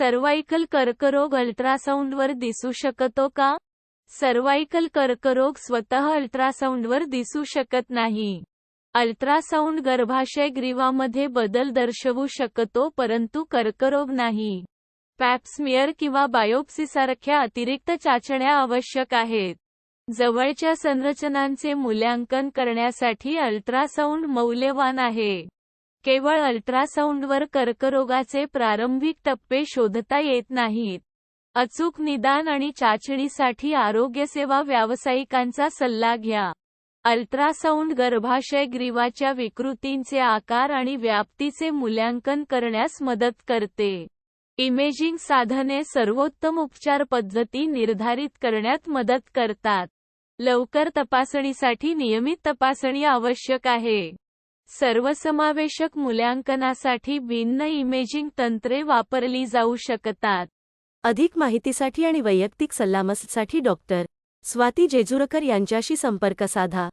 Cervical कर्करोग अल्ट्रासाऊंडवर दिसू शकतो का? सर्वाइकल कर्करोग स्वतः अल्ट्रासाऊंडवर दिसू शकत नाही. अल्ट्रासाऊंड गर्भाशय ग्रीवामध्ये बदल दर्शवू शकतो परंतु कर्करोग नाही. पॅप्समियर किंवा बायोप्सीसारख्या अतिरिक्त चाचण्या आवश्यक आहेत. जवळच्या संरचनांचे मूल्यांकन करण्यासाठी अल्ट्रासाऊंड मौल्यवान आहे. केवळ अल्ट्रासाऊंडवर कर्करोगाचे प्रारंभिक टप्पे शोधता येत नाहीत. अचूक निदान आणि चाचणीसाठी आरोग्यसेवा व्यावसायिकांचा सल्ला घ्या. अल्ट्रासाऊंड गर्भाशय ग्रीवाच्या विकृतींचे आकार आणि व्याप्तीचे मूल्यांकन करण्यास मदत करते. इमेजिंग साधने सर्वोत्तम उपचार पद्धती निर्धारित करण्यात मदत करतात. लवकर तपासणीसाठी नियमित तपासणी आवश्यक आहे. सर्वसमावेशक मूल्यांकनासाठी भिन्न इमेजिंग तंत्रे वापरली जाऊ शकतात. अधिक माहितीसाठी आणि वैयक्तिक सल्लामससाठी डॉक्टर स्वाती जेजुरकर यांच्याशी संपर्क साधा.